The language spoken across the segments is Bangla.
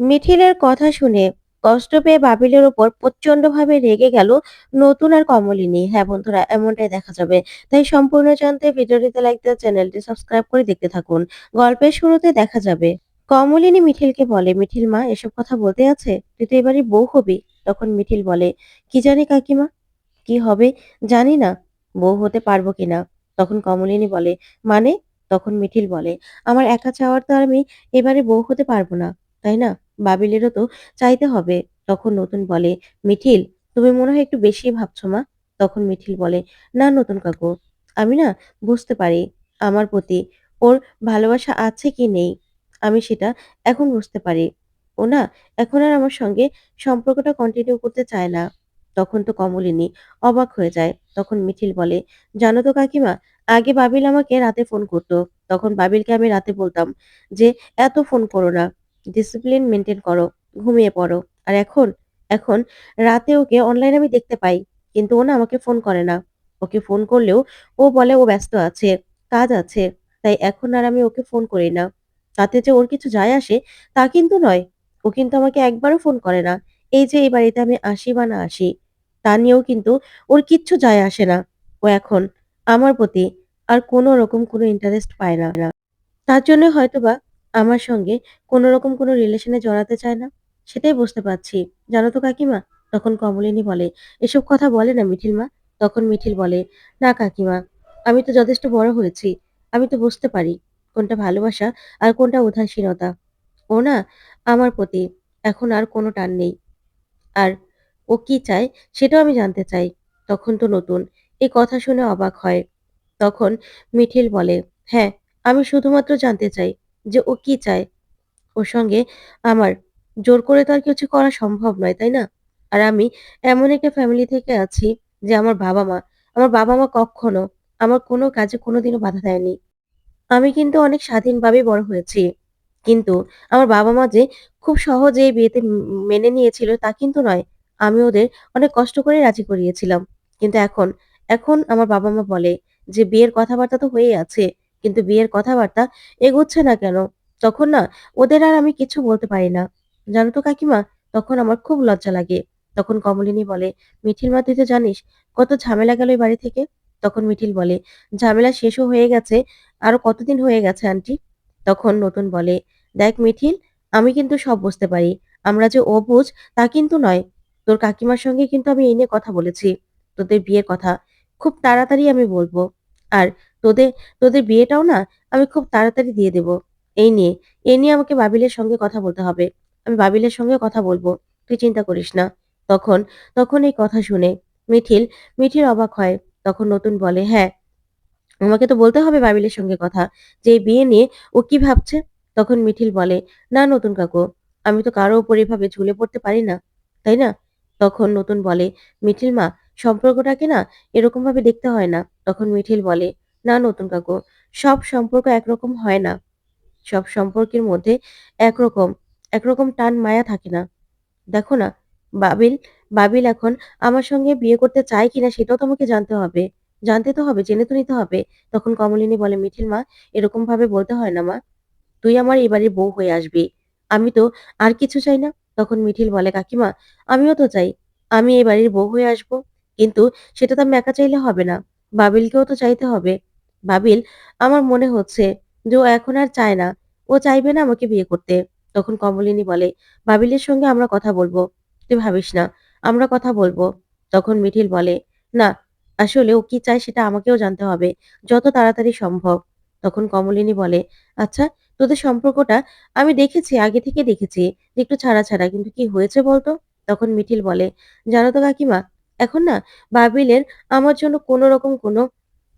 মিঠিলের কথা শুনে কষ্ট পেয়ে বাবিলের উপর প্রচন্ডভাবে রেগে গেল নতুন আর কমলিনী। হ্যাঁ বন্ধুরা, এমনটাই দেখা যাবে। তাই সম্পূর্ণ জানতে ভিডিওটিতে লাইক দিয়ে চ্যানেলটি সাবস্ক্রাইব করে দেখতে থাকুন। গল্পের শুরুতে দেখা যাবে, কমলিনী মিঠিলকে বলে মিঠিল মা, এসব কথা বলতে আছে তুই তো এবারই বউ হবি তখন মিঠিল বলে, কি জানি কাকিমা, কি হবে জানি না, বউ হতে পারব কিনা তখন কমলিনী বলে মানে তখন মিঠিল বলে, আমার একা চাওয়ার তো আমি এবারে বউ হতে পারব না, তাই না বাবিলেরও তো চাইতে হবে। তখন নতুন বলে, মিঠিল, তুমি মনে হয় একটু বেশি ভাবছ মা? তখন মিঠিল বলে, না নতুন কাকু, আমি না বুঝতে পারি আমার প্রতি ওর ভালোবাসা আছে কি নেই। আমি সেটা এখন বুঝতে পারি। ও না, এখন আর আমার সঙ্গে সম্পর্কটা কন্টিনিউ করতে চায় না। তখন তো কমলিনী অবাক হয়ে যায়। তখন মিঠিল বলে, জানো তো কাকিমা, আগে বাবিল আমাকে রাতে ফোন করতো। তখন বাবিলকে আমি রাতে বলতাম যে, এত ফোন করো না। ডিসিপ্লিন মেনটেন করো, ঘুমিয়ে পড়ো। আর এখন এখন রাতে ওকে অনলাইনে আমি দেখতে পাই, কিন্তু ও না আমাকে ফোন করে না। ওকে ফোন করলেও ও বলে ও ব্যস্ত আছে, কাজ আছে, তাই এখন আর আমি ওকে ফোন করি না। তাতে যে ওর কিছু যায় আসে, তা কিন্তু নয়। ও কিন্তু আমাকে একবারও ফোন করে না। এই যে এই বাড়িতে আমি আসি বা না আসি, তা নিয়েও কিন্তু ওর কিচ্ছু যায় আসে না। ও এখন আমার প্রতি আর কোনো রকম কোনো ইন্টারেস্ট পায় না। তার জন্য হয়তোবা আমার সঙ্গে কোনো রকম কোনো রিলেশনে জড়াতে চায় না। সেটাই বুঝতে পারছি। জানো তো কাকিমা? তখন কমলিনী বলে, এসব কথা বলে না মিঠিল মা? তখন মিঠিল বলে, না কাকিমা, আমি তো যথেষ্ট বড় হয়েছি। আমি তো বুঝতে পারি কোনটা ভালোবাসা আর কোনটা উদাসীনতা। ও না, আমার প্রতি এখন আর কোনো টান নেই। আর ও কি চায় সেটাও আমি জানতে চাই। তখন তো নতুন এই কথা শুনে অবাক হয়। তখন মিঠিল বলে হ্যাঁ আমি শুধুমাত্র জানতে চাই যে ও কি চায়? ওর সঙ্গে আমার জোর করে তো আর কিছু করা সম্ভব নয়, তাই না? আর আমি এমন একটা ফ্যামিলি থেকে আছি যে আমার বাবা মা, আমার বাবা মা কখনো আমার কোনো কাজে কোনোদিনও বাধা দেয়নি। আমি কিন্তু অনেক স্বাধীনভাবে বড় হয়েছি। কিন্তু আমার বাবা মা যে খুব সহজে বিয়েতে মেনে নিয়েছিল তা কিন্তু নয়। আমি ওদের অনেক কষ্ট করে রাজি করিয়েছিলাম। কিন্তু এখন এখন আমার বাবা মা বলে যে বিয়ের কথাবার্তা তো হয়েই আছে। কিন্তু বিয়ের কথাবার্তা এগোচ্ছে না কেন? তখন না, ওদের আর আমি কিছু বলতে পারি না। জানো তো কাকিমা, তখন আমার খুব লজ্জা লাগে। তখন কমলিনী বলে, মিঠিল মা, তুই তো জানিস কত ঝামেলা গেল বাড়ি থেকে? তখন মিঠিল বলে, ঝামেলা শেষও হয়ে গেছে, আরও কতদিন হয়ে গেছে, আন্টি? তখন নতুন বলে, দেখ মিঠিল, আমি কিন্তু সব বুঝতে পারি। আমরা যে অবুঝ তা কিন্তু নয়। তোর কাকিমার সঙ্গে কিন্তু আমি এই নিয়ে কথা বলেছি। তোদের বিয়ের কথা খুব তাড়াতাড়ি আমি বলব। আর তোদের তোদের বিয়েটাও না আমি খুব তাড়াতাড়ি দিয়ে দেব। এই নিয়ে এই নিয়ে আমাকে বাবিলের সঙ্গে কথা বলতে হবে। আমি বাবিলের সঙ্গে কথা বলব, তুই চিন্তা করিস না। তখন তখন এই কথা শুনে মিঠিল মিঠিল অবাক হয়। তখন নতুন বলে হ্যাঁ আমাকে তো বলতে হবে বাবিলের সঙ্গে কথা, যে বিয়ে নিয়ে ও কি ভাবছে? তখন মিঠিল বলে, না নতুন কাকু, আমি তো কারও উপর এভাবে ঝুলে পড়তে পারি না, তাই না? তখন নতুন বলে, মিঠিল মা সম্পর্কটাকে না এরকম ভাবে দেখতে হয় না। তখন মিঠিল বলে, না নতুন কাকু, সব সম্পর্ক একরকম হয় না। সব সম্পর্কের মধ্যে একরকম একরকম টান মায়া থাকে না। দেখো না, বাবিল বাবিল এখন আমার সঙ্গে বিয়ে করতে চায় কিনা সেটাও তোমাকে জানতে হবে। জানতে তো হবে, জেনে তো নিতে হবে। তখন কমলিনী বলে, মিঠিল মা এরকম ভাবে বলতে হয় না মা। তুই আমার এবারে বউ হয়ে আসবি। আমি তো আর কিছু চাই না। তখন মিঠিল বলে, কাকিমা, আমিও তো চাই। আমি এই বাড়ির বউ হয়ে আসব। কিন্তু সেটা তো আমি একা চাইলে হবে না। বাবিলকেও তো চাইতে হবে। বাবিল, আমার মনে হচ্ছে যে ও এখন আর চায় না। ও চাইবে না আমাকে বিয়ে করতে। তখন কমলিনী বলে, বাবিলের সঙ্গে আমরা কথা বলব। তুই ভাবিস না, আমরা কথা বলব। তখন মিঠিল বলে, না, আসলে ও কি চায় সেটা আমাকেও জানতে হবে, যত তাড়াতাড়ি সম্ভব। তখন কমলিনী বলে আচ্ছা তোদের সম্পর্কটা আমি দেখেছি, আগে থেকে দেখেছি একটু ছাড়া ছাড়া, কিন্তু কি হয়েছে বলতো? তখন মিঠিল বলে, জানো তো কাকিমা এখন না বাবিলের আমার জন্য কোনো রকম কোনো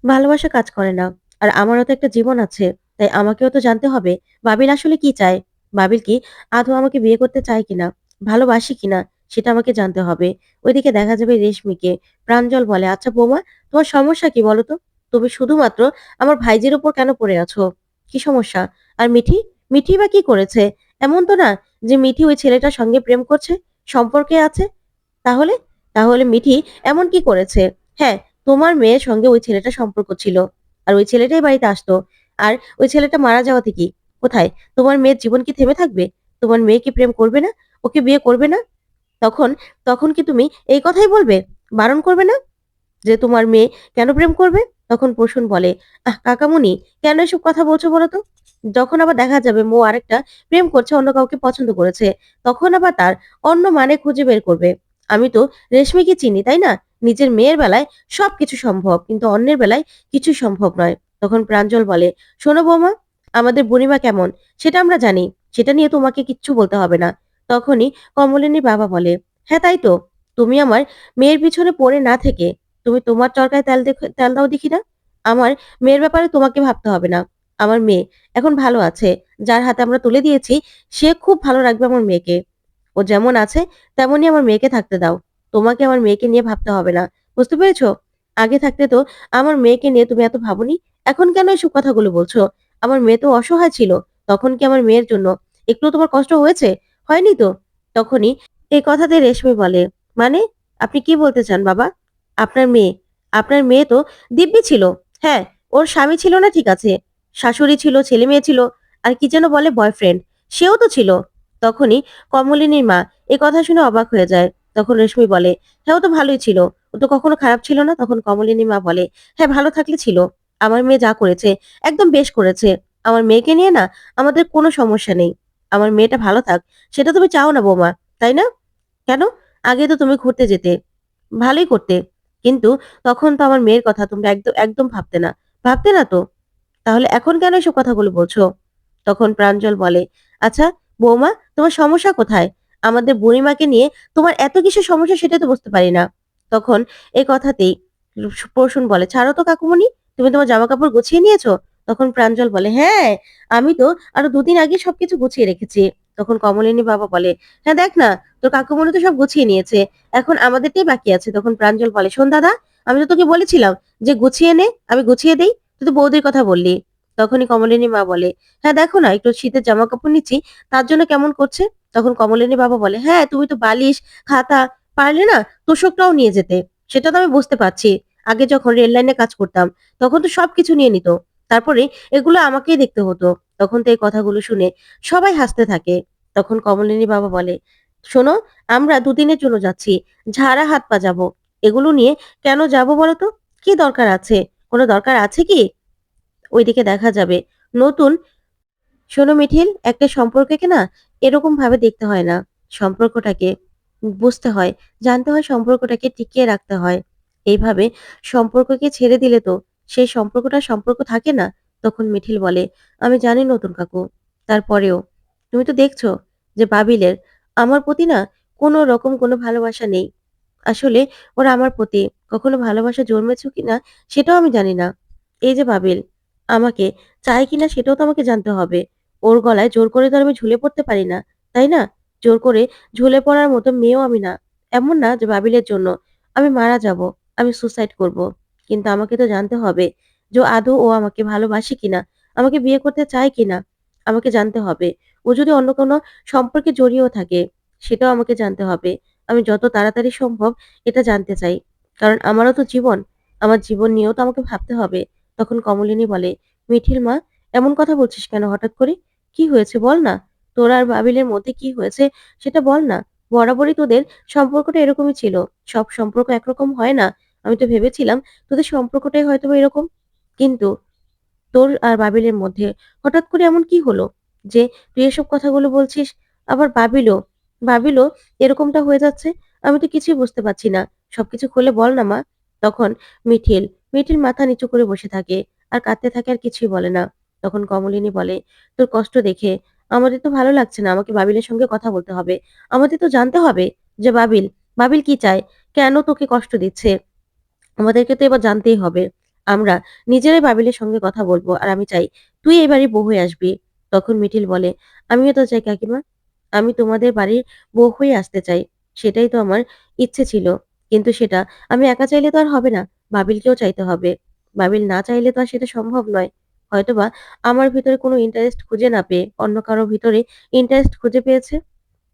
ভালোবাসা কাজ করে না। আর আমারও তো একটা জীবন আছে, তাই আমাকেও তো জানতে হবে বাবিল আসলে কি চায়? বাবিল কি, আদৌ আমাকে বিয়ে করতে চায় কিনা? ভালোবাসি কিনা? সেটা আমাকে জানতে হবে। ওইদিকে দেখা যাবে রেশমিকে প্রাঞ্জল বলে আচ্ছা বৌমা, তোমার সমস্যা কি বলো তো? তুমি শুধুমাত্র আমার ভাইজির উপর কেন পড়ে আছো? কি সমস্যা? আর মিঠি? মিঠি বা কি করেছে? এমন তো না যে মিঠি ওই ছেলেটার সঙ্গে প্রেম করছে, সম্পর্কে আছে? তাহলে তাহলে মিঠি এমন কি করেছে হ্যাঁ তোমার মেয়ের সঙ্গে ওই ছেলেটা সম্পর্ক ছিল আর ওই ছেলেটাই বাড়িতে আসতো আর ওই ছেলেটা মারা যাওয়াতে কি কোথায় তোমার মেয়ের জীবন কি থেমে থাকবে তোমার মেয়ে কি প্রেম করবে না? ওকে বিয়ে করবে না? তখন তখন কি তুমি এই কথাই বলবে? বারণ করবে না? যে তোমার মেয়ে কেন প্রেম করবে? তখন প্রসূন বলে, "আহ কাকামুনি কেন এসব কথা বলছো বলো তো? যখন আবার দেখা যাবে মো আরেকটা প্রেম করছে, অন্য কাউকে পছন্দ করেছে, তখন আবার তার অন্য মানে খুঁজে বের করবে। আমি তো রেশমিকে চিনি, তাই না? নিজের মেয়ের বেলায় সব কিছু সম্ভব, কিন্তু অন্যের বেলায় কিছুই সম্ভব নয়।" তখন প্রাঞ্জল বলে, "শোনো বৌমা, আমাদের বুড়িমা কেমন সেটা আমরা জানি। সেটা নিয়ে তোমাকে কিচ্ছু বলতে হবে না।" তখনই কমলিনীর বাবা বলে, "হ্যাঁ তাই তো। তুমি আমার মেয়ের পিছনে পড়ে না থেকে তুমি তোমার চরকায় তেল তেল দাও দেখি না। আমার মেয়ের ব্যাপারে তোমাকে ভাবতে হবে না। আমার মেয়ে এখন ভালো আছে। যার হাতে আমরা তুলে দিয়েছি সে খুব ভালো রাখবে আমার মেয়েকে। ও যেমন আছে তেমনই আমার মেয়েকে থাকতে দাও। তোমাকে আমার মেয়েকে নিয়ে ভাবতে হবে না। বুঝতে পেরেছ? আগে থাকতে তো আমার মেয়েকে নিয়ে তুমি এত ভাবনি। এখন কেন এসব কথাগুলো বলছো? আমার মেয়ে তো অসহায় ছিল। তখন কি আমার মেয়ের জন্য একটুও তোমার কষ্ট হয়েছে? হয়নি তো? তখনই এই কথাতে রেশমি বলে, "মানে? আপনি কি বলতে চান বাবা? আপনার মেয়ে, আপনার মেয়ে তো দিব্যি ছিল। হ্যাঁ, ওর স্বামী ছিল না ঠিক আছে। শাশুড়ি ছিল, ছেলে মেয়ে ছিল, আর কি যেন বলে বয়ফ্রেন্ড, সেও তো ছিল। তখনই কমলিনীর মা এ কথা শুনে অবাক হয়ে যায়। তখন রেশমি বলে, হ্যাঁ ও তো ভালোই ছিল। ও তো কখনো খারাপ ছিল না। তখন কমলিনী মা বলে, হ্যাঁ ভালো থাকলে ছিল। আমার মেয়ে যা করেছে একদম বেশ করেছে। আমার মেয়েকে নিয়ে না আমাদের কোনো সমস্যা নেই। আমার মেয়েটা ভালো থাক সেটা তুমি চাও না বৌমা, তাই না? কেন? আগে তো তুমি ঘুরতে যেতে। ভালোই করতে। কিন্তু তখন তো আমার মেয়ের কথা তোমরা একদম একদম ভাবতে না। ভাবতে না তো? তাহলে এখন কেন এসব কথাগুলো বলছো? তখন প্রাঞ্জল বলে, "আচ্ছা বৌমা তোমার সমস্যা কোথায়? আমাদের বুড়িমাকে নিয়ে তোমার এত কিছু সমস্যা সেটা তো বুঝতে পারি না।" তখন এই কথাতেই প্রসূন বলে, "ছাড়ো তো কাকুমণি, তুমি তোমার জামা কাপড় গুছিয়ে নিয়েছো?" তখন প্রাঞ্জল বলে, "হ্যাঁ, আমি তো আরও দুদিন আগে সবকিছু গুছিয়ে রেখেছি।" তখন কমলিনী বাবা বলে, "হ্যাঁ দেখ না, তোর কাকুমণি তো সব গুছিয়ে নিয়েছে। এখন আমাদেরটাই বাকি আছে।" তখন প্রাঞ্জল বলে, "শোন দাদা, আমি তো তোকে বলেছিলাম যে গুছিয়ে নে, আমি গুছিয়ে দেই। তুই তো বৌদির কথা বললি।" তখনই কমলিনী মা বলে, "হ্যাঁ দেখো না একটু শীতের জামা কাপড় নিচ্ছি, তার জন্য কেমন করছে?" তখন কমলিনী বাবা বলে, "হ্যাঁ তুমি তো বালিশ, খাতা, পারলে না তোশকটাও নিয়ে যেতে। সেটা তো আমি বুঝতে পারছি। আগে যখন রেল লাইনে কাজ করতাম, তখন তো সবকিছু নিয়ে নিত। তারপরে এগুলো আমাকেই দেখতে হতো।" তখন তো এই কথাগুলো শুনে সবাই হাসতে থাকে। তখন কমলিনী বাবা বলে, "শোনো, আমরা দুদিনের জন্য যাচ্ছি। ঝাড়া হাত পা যাব। এগুলো নিয়ে কেন যাব বলো তো? কি দরকার আছে? কোনো দরকার আছে কি?" ওইদিকে দেখা যাবে। নতুন, শোনো মিঠিল, একটা সম্পর্ককে না এরকম ভাবে দেখতে হয় না। সম্পর্কটাকে বুঝতে হয়, জানতে হয় সম্পর্কটাকে টিকিয়ে রাখতে হয়। এইভাবে সম্পর্ককে ছেড়ে দিলে তো সেই সম্পর্কটা সম্পর্ক থাকে না, তখন মিঠিল বলে, আমি জানি নতুন কাকু, তারপরেও তুমি তো দেখছ যে বাবিলের আমার প্রতি না কোনো রকম কোনো ভালোবাসা নেই। আসলে ওরা আমার প্রতি কখনো ভালোবাসা জন্মেছে কিনা সেটাও আমি জানি না। এই যে বাবিল আমাকে চায় কিনা সেটাও তো আমাকে জানতে হবে। ওর গলায় জোর করে তো আমি ঝুলে পড়তে পারি না, তাই না? জোর করে ঝুলে পড়ার মতো মেয়েও আমি না। এমন না যে বাবিলের জন্য আমি মারা যাব, আমি সুসাইড করব। কিন্তু আমাকে তো জানতে হবে যে আদৌ ও আমাকে ভালোবাসে কিনা, আমাকে বিয়ে করতে চায় কিনা। আমাকে জানতে হবে। ও যদি অন্য কোনো সম্পর্কে জড়িয়েও থাকে, সেটাও আমাকে জানতে হবে। আমি যত তাড়াতাড়ি সম্ভব এটা জানতে চাই। কারণ আমারও তো জীবন। আমার জীবন নিয়েও তো আমাকে ভাবতে হবে। তখন কমলিনী বলে, "মিঠিল মা, এমন কথা বলছিস কেন হঠাৎ করে? কি হয়েছে বল না? তোর আর বাবিলের মধ্যে কি হয়েছে সেটা বল না। বরাবরই তোদের সম্পর্কটা এরকমই ছিল। সব সম্পর্ক একরকম হয় না। আমি তো ভেবেছিলাম তোদের সম্পর্কটাই হয়তোবা এরকম। কিন্তু তোর আর বাবিলের মধ্যে হঠাৎ করে এমন কি হলো যে তুই এসব কথাগুলো বলছিস? আবার বাবিলও, বাবিলও এরকমটা হয়ে যাচ্ছে? আমি তো কিছুই বুঝতে পারছি না। সবকিছু খুলে বল না মা।" তখন মিঠিল মিঠিল মাথা নিচু করে বসে থাকে আর কাঁদতে থাকে আর কিছুই বলে না। তখন কমলিনী বলে, "তোর কষ্ট দেখে আমাদের তো ভালো লাগছে না। আমাকে বাবিলের সঙ্গে কথা বলতে হবে। আমাদের তো জানতে হবে যে বাবিল, বাবিল কি চায়? কেন তোকে কষ্ট দিচ্ছে? আমাদেরকে তো এবার জানতেই হবে। আমরা নিজেরাই বাবিলের সঙ্গে কথা বলব। আর আমি চাই তুই এবারই বউ হয়ে আসবি।" তখন মিঠিল বলে, "আমিও তো চাই কাকিমা। আমি তোমাদের বাড়ির বউ হয়ে আসতে চাই। সেটাই তো আমার ইচ্ছে ছিল। কিন্তু সেটা আমি একা চাইলে তো আর হবে না। বাবিলকেও চাইতে হবে। বাবিল না চাইলে তো আর সেটা সম্ভব নয়। হয়তোবা আমার ভিতরে কোনো ইন্টারেস্ট খুঁজে না পেয়ে অন্য কারও ভিতরে ইন্টারেস্ট খুঁজে পেয়েছে।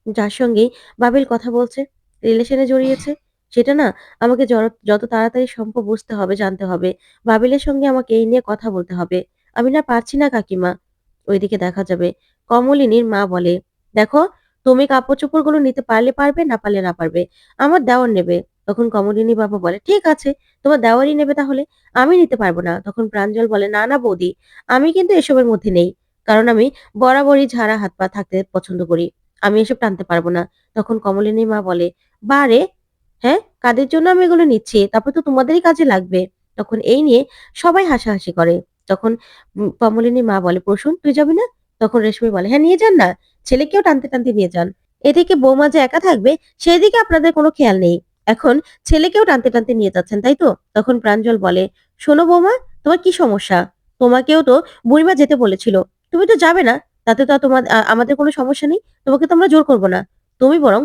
যার সঙ্গেই বাবিল কথা বলছে, রিলেশনে জড়িয়েছে। সেটা না আমাকে যত তাড়াতাড়ি সম্ভব বুঝতে হবে, জানতে হবে। বাবিলের সঙ্গে আমাকে এই নিয়ে কথা বলতে হবে। আমি না পারছি না কাকিমা। ওইদিকে দেখা যাবে কমলিনীর মা বলে, দেখো তুমি কাপড়গুলো নিতে পারলে পারবে না পারলে না পারবে আমার দেওয়ার নেবে তখন কমলিনী বাবা বলে, ঠিক আছে, তোমার দেওয়ারই নেবে তাহলে। আমি নিতে পারব না। তখন প্রাঞ্জল বলে, না না বৌদি, আমি কিন্তু এসবের মধ্যে নেই, কারণ আমি বরাবরই ঝাড়া হাত পা থাকতে পছন্দ করি। আমি এসব টানতে পারব না। তখন কমলিনী মা বলে বারে হ্যাঁ কাদের জন্য আমি এগুলো নিচ্ছি? তারপর তো তোমাদেরই কাজে লাগবে। তখন এই নিয়ে সবাই হাসাহাসি করে। তখন কমলিনী মা বলে, প্রসুন, তুই যাবি না? তখন রেশমি বলে হ্যাঁ নিয়ে যান না। ছেলেকেও টানতে টানতে নিয়ে যান। এদিকে বৌমা যে একা থাকবে, সেদিকে আপনাদের কোনো খেয়াল নেই। এখন ছেলেকেও টানতে টানতে নিয়ে যাচ্ছেন, তাই তো? তখন প্রাঞ্জল বলে, শোনো বৌমা, তোমার কি সমস্যা? তোমাকেও তো বুড়িমা যেতে বলেছিল। তুমি তো যাবে না। তাতে তো তোমার আমাদের কোনো সমস্যা নেই। তোমাকে তো আমরা জোর করব না। তুমি বরং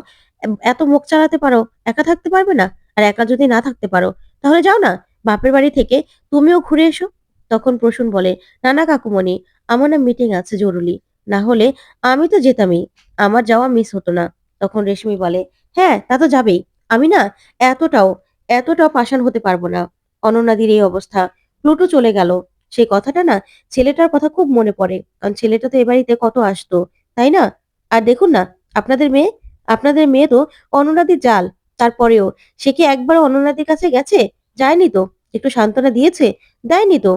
এত মুখ চালাতে পারো, একা থাকতে পারবে না? আর একা যদি না থাকতে পারো, তাহলে যাও না। বাপের বাড়ি থেকে তুমিও ঘুরে এসো। তখন প্রসূন বলে না না কাকুমণি, আমার না মিটিং আছে জরুরি। না হলে আমি তো যেতামই। আমার যাওয়া মিস হতো না। তখন রেশমি বলে হ্যাঁ তা তো যাবেই। আমি না এতটাও এতটাও পাষাণ হতে পারব না। অনন্যাদির এই অবস্থা। প্লুটো চলে গেল। সেই কথাটা না ছেলেটার কথা খুব মনে পড়ে। কারণ ছেলেটা তো এ বাড়িতে কত আসতো, তাই না? আর দেখুন না, আপনাদের মেয়ে আপনাদের মেয়ে তো অনন্যাদির জাল। তারপরেও সে কি একবার অনন্যাদির কাছে গেছে? যায়নি তো? একটু সান্ত্বনা দিয়েছে? দেয়নি তো?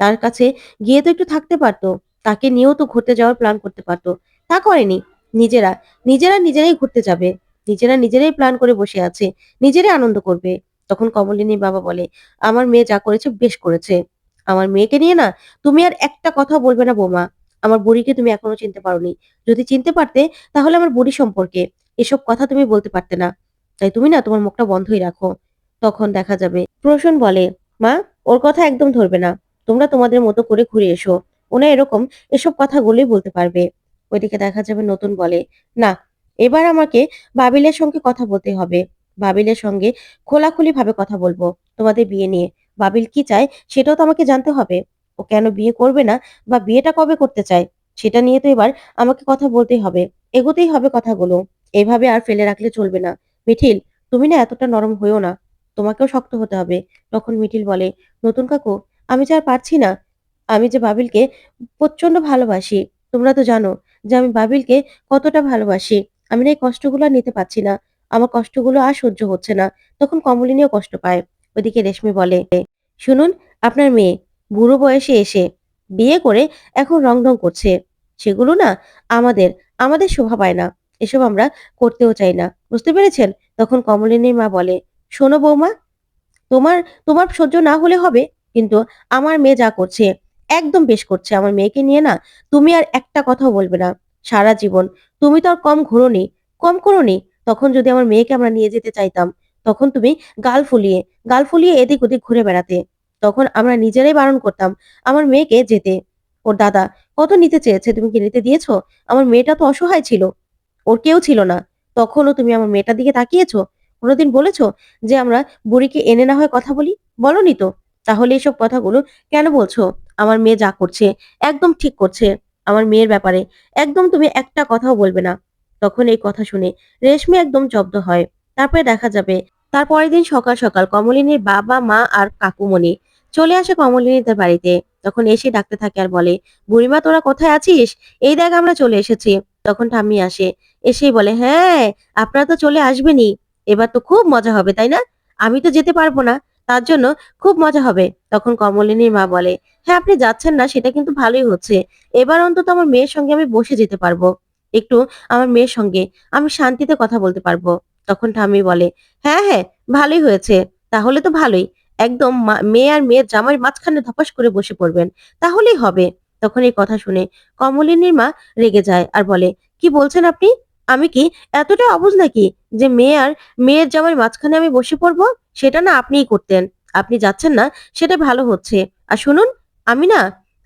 তার কাছে গিয়ে তো একটু থাকতে পারতো। তাকে নিয়েও তো ঘুরতে যাওয়ার প্ল্যান করতে পারতো। তা করেনি। নিজেরা নিজেরা নিজেরাই ঘুরতে যাবে। নিজেরা নিজেরাই প্ল্যান করে বসে আছে, নিজেরাই আনন্দ করবে। তখন কমলিনীর বাবা বলে, আমার মেয়ে যা করেছে বেশ করেছে। আমার মেয়েকে নিয়ে না তুমি আর একটা কথা বলবে না বৌমা। আমার বুড়িকে তুমি এখনও চিনতে পারোনি। যদি চিনতে পারতে, তাহলে আমার বুড়ি সম্পর্কে। এসব কথা তুমি বলতে পারতে না। তাই তুমি না তোমার মুখটা বন্ধই রাখো। তখন দেখা যাবে, প্রসূন বলে, মা, ওর কথা একদম ধরবে না। তোমরা তোমাদের মতো করে ঘুরে এসো। ওনা এরকম এসব কথাগুলোই বলতে পারবে। ওইদিকে দেখা যাবে নতুন বলে, না এবার আমাকে বাবিলের সঙ্গে কথা বলতে হবে। বাবিলের সঙ্গে খোলাখুলি ভাবে কথা বলব, তোমাদের বিয়ে নিয়ে। বাবিল কি চায় সেটাও তো আমাকে জানতে হবে। ও কেন বিয়ে করবে না বা বিয়েটা কবে করতে চায়, সেটা নিয়ে তো এবার আমাকে কথা বলতেই হবে। এগোতেই হবে কথাগুলো। এভাবে আর ফেলে রাখলে চলবে না। মিঠিল, তুমি না এতটা নরম হইও না। তোমাকেও শক্ত হতে হবে। তখন মিঠিল বলে, নতুন কাকু, আমি যে আর পারছি না। আমি যে বাবিলকে প্রচণ্ড ভালোবাসি। তোমরা তো জানো যে আমি বাবিলকে কতটা ভালোবাসি। আমি না এই কষ্টগুলো আর নিতে পারছি না। আমার কষ্টগুলো আর সহ্য হচ্ছে না। তখন কমলিনীও কষ্ট পায়। ওদিকে রেশমি বলে, শুনুন, আপনার মেয়ে বুড়ো বয়সে এসে বিয়ে করে এখন রং রং করছে। সেগুলো না আমাদের আমাদের শোভা পায় না। এসব আমরা করতেও চাই না। বুঝতে পেরেছেন? তখন কমলিনীর মা বলে, শোনো বৌমা, তোমার তোমার সহ্য না হলে হবে, কিন্তু আমার মেয়ে যা করছে, একদম বেশ করছে। আমার মেয়েকে নিয়ে না তুমি আর একটা কথাও বলবে না। সারা জীবন। তুমি তো আর কম ঘোরোনি। কম করোনি? তখন যদি আমার মেয়েকে আমরা নিয়ে যেতে চাইতাম, তখন তুমি গাল ফুলিয়ে গাল ফুলিয়ে এদিক ওদিক ঘুরে বেড়াতে। তখন আমরা নিজেরাই বারণ করতাম, আমার মেয়েকে যেতে। ওর দাদা, কত নিতে চেয়েছে? তুমি কি নিতে দিয়েছ? আমার মেয়েটা তো অসহায় ছিল। ওর কেউ ছিল না। তখনও তুমি আমার মেয়েটার দিকে তাকিয়েছো? কোনোদিন বলেছ যে আমরা বুড়িকে এনে না হয় কথা বলি? বলনি তো? তাহলে এসব কথাগুলো কেন বলছো? আমার মেয়ে যা করছে, একদম ঠিক করছে। আমার মেয়ের ব্যাপারে। একদম তুমি একটা কথাও বলবে না। তখন এই কথা শুনে রেশমি একদম জব্দ হয়। তারপরে দেখা যাবে, তার পরের দিন সকাল সকাল কমলিনীর বাবা, মা আর কাকুমণি চলে আসে কমলিনীদের বাড়িতে। তখন এসে ডাকতে থাকে আর বলে, বুড়িমা, তোরা কোথায় আছিস? এই দেখ আমরা চলে এসেছি। তখন ঠাম্মি আসে, এসেই বলে হ্যাঁ আপনারা তো চলে আসবেনই। এবার তো খুব মজা হবে, তাই না? আমি তো যেতে পারব না। তার জন্য খুব মজা হবে। তখন কমলিনীর মা বলে হ্যাঁ আপনি যাচ্ছেন না, সেটা কিন্তু ভালোই হচ্ছে। এবার অন্তত আমার মেয়ের সঙ্গে আমি বসে যেতে পারব। একটু আমার মেয়ের সঙ্গে আমি শান্তিতে কথা বলতে পারব। তখন ঠাম্মি বলে হ্যাঁ হ্যাঁ ভালোই হয়েছে। তাহলে তো ভালোই। একদম মেয়ে আর মেয়ের জামাইয়ের মাঝখানে ধপাস করে বসে পড়বেন। তাহলেই হবে। তখন এই কথা শুনে কমলিনীর মা রেগে যায় আর বলে, কি বলছেন আপনি? আমি কি এতটা অবুঝ নাকি? যে মেয়ে আর মেয়ের জামাইয়ের মাঝখানে আমি বসে পড়ব, সেটা না আপনিই করতেন। আপনি যাচ্ছেন না, সেটা ভালো হচ্ছে। আর শুনুন, আমি না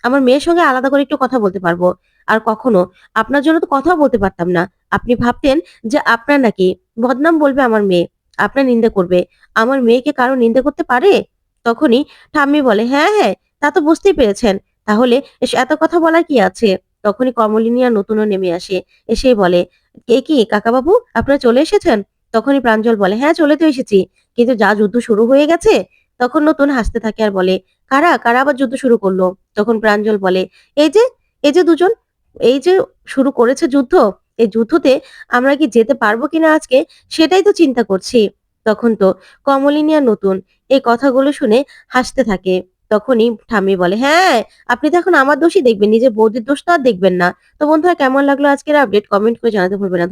আমার মেয়ের সঙ্গে আলাদা করে একটু কথা বলতে পারব। আর কখনো, আপনার জন্য তো কথাও বলতে পারতাম না। আপনি ভাবতেন যে আপনার নাকি বদনাম বলবে আমার মেয়ে, আপনার নিন্দে করবে। আমার মেয়েকে কারও নিন্দে করতে পারে? তখনই ঠাম্মি বলে হ্যাঁ হ্যাঁ তা তো বুঝতেই পেরেছেন। তাহলে এত কথা বলার কি আছে? তখনই কমলিনী আর নতুনও নেমে আসে। এসেই বলে কে কি, কাকাবাবু, আপনারা চলে এসেছেন? তখনই প্রাঞ্জল বলে হ্যাঁ চলে তো এসেছি। কিন্তু যা যুদ্ধ শুরু হয়ে গেছে, তখন নতুন হাসতে থাকে আর বলে, কারা কারা আবার যুদ্ধ শুরু করল? তখন প্রাঞ্জল বলে, এই যে এই যে দুজন, এই যে শুরু করেছে যুদ্ধ, এই যুদ্ধতে আমরা কি যেতে পারব কিনা আজকে, সেটাই তো চিন্তা করছি। তখন তো কমলিনী আর নতুন এই কথাগুলো শুনে হাসতে থাকে। তখনই ঠাম্মি বলে হ্যাঁ আপনি তো এখন আমার দোষই দেখবেন, নিজের বৌদির দোষটা আর দেখবেন না। তো বন্ধুরা, কেমন লাগল আজকের আপডেট কমেন্ট করে জানাতে ভুলবেন না।